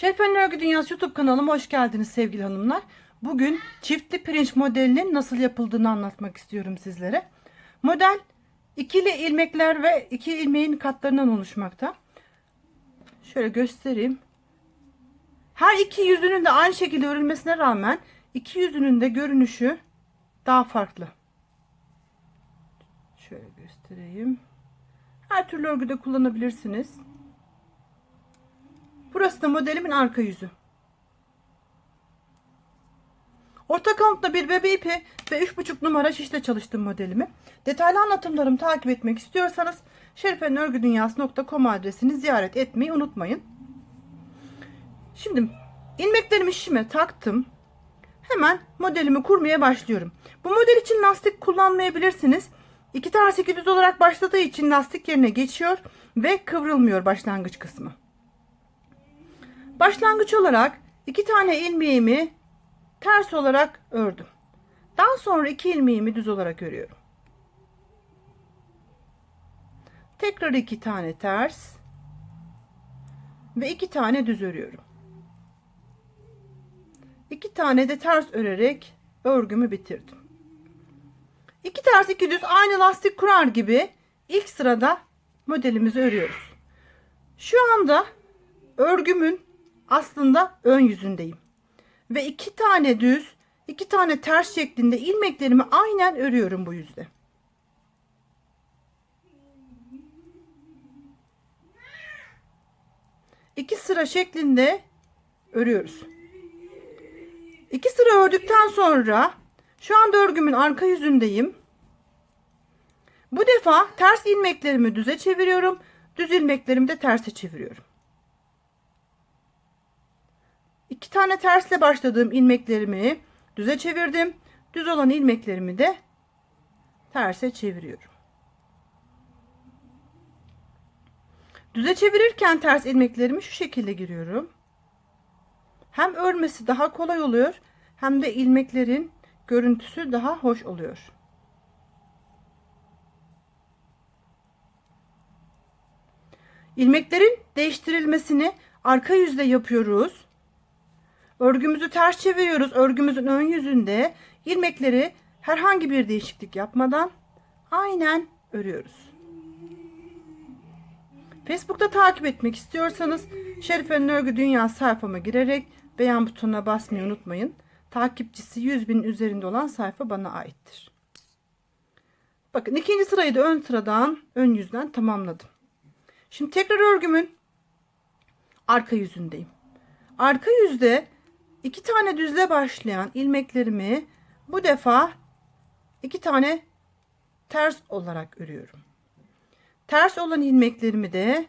Şerifen Örgü Dünyası YouTube kanalıma hoş geldiniz sevgili hanımlar. Bugün çiftli pirinç modelinin nasıl yapıldığını anlatmak istiyorum sizlere. Model ikili ilmekler ve iki ilmeğin katlarından oluşmakta. Şöyle göstereyim. Her iki yüzünün de aynı şekilde örülmesine rağmen iki yüzünün de görünüşü daha farklı. Şöyle göstereyim. Her türlü örgüde kullanabilirsiniz. Burası da modelimin arka yüzü. Orta kalınlıkta bir bebe ipi ve 3,5 numara şişle çalıştım modelimi. Detaylı anlatımlarımı takip etmek istiyorsanız şerifenörgüdünyası.com adresini ziyaret etmeyi unutmayın. Şimdi ilmeklerimi şişime taktım. Hemen modelimi kurmaya başlıyorum. Bu model için lastik kullanmayabilirsiniz. İki tane düz olarak başladığı için lastik yerine geçiyor ve kıvrılmıyor başlangıç kısmı. Başlangıç olarak iki tane ilmeğimi ters olarak ördüm. Daha sonra iki ilmeğimi düz olarak örüyorum. Tekrar iki tane ters ve iki tane düz örüyorum. İki tane de ters örerek örgümü bitirdim. İki ters iki düz aynı lastik kurar gibi ilk sırada modelimizi örüyoruz. Şu anda örgümün aslında ön yüzündeyim. Ve iki tane düz, iki tane ters şeklinde ilmeklerimi aynen örüyorum bu yüzde. İki sıra şeklinde örüyoruz. İki sıra ördükten sonra şu anda örgümün arka yüzündeyim. Bu defa ters ilmeklerimi düze çeviriyorum. Düz ilmeklerimi de terse çeviriyorum. İki tane tersle başladığım ilmeklerimi düze çevirdim. Düz olan ilmeklerimi de terse çeviriyorum. Düze çevirirken ters ilmeklerimi şu şekilde giriyorum. Hem örmesi daha kolay oluyor hem de ilmeklerin görüntüsü daha hoş oluyor. İlmeklerin değiştirilmesini arka yüzde yapıyoruz. Örgümüzü ters çeviriyoruz. Örgümüzün ön yüzünde ilmekleri herhangi bir değişiklik yapmadan aynen örüyoruz. Facebook'ta takip etmek istiyorsanız Şerife'nin Örgü Dünya sayfama girerek beğen butonuna basmayı unutmayın. Takipçisi 100 bin üzerinde olan sayfa bana aittir. Bakın ikinci sırayı da ön sıradan ön yüzden tamamladım. Şimdi tekrar örgümün arka yüzündeyim. Arka yüzde iki tane düzle başlayan ilmeklerimi bu defa iki tane ters olarak örüyorum. Ters olan ilmeklerimi de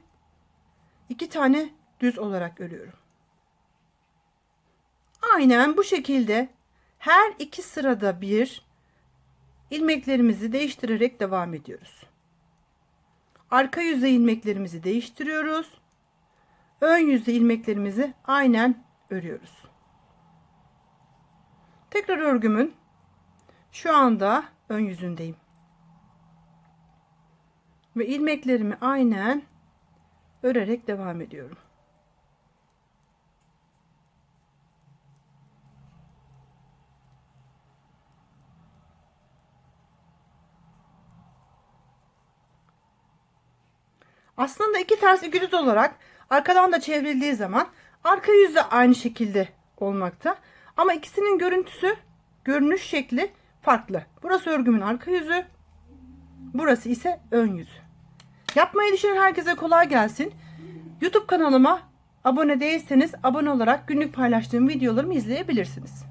iki tane düz olarak örüyorum. Aynen bu şekilde her iki sırada bir ilmeklerimizi değiştirerek devam ediyoruz. Arka yüzde ilmeklerimizi değiştiriyoruz. Ön yüzde ilmeklerimizi aynen örüyoruz. Tekrar örgümün şu anda ön yüzündeyim. Ve ilmeklerimi aynen örerek devam ediyorum. Aslında iki ters iki olarak arkadan da çevrildiği zaman arka yüz de aynı şekilde olmakta. Ama ikisinin görüntüsü, görünüş şekli farklı. Burası örgümün arka yüzü. Burası ise ön yüzü. Yapmayı düşünen herkese kolay gelsin. YouTube kanalıma abone değilseniz abone olarak günlük paylaştığım videolarımı izleyebilirsiniz.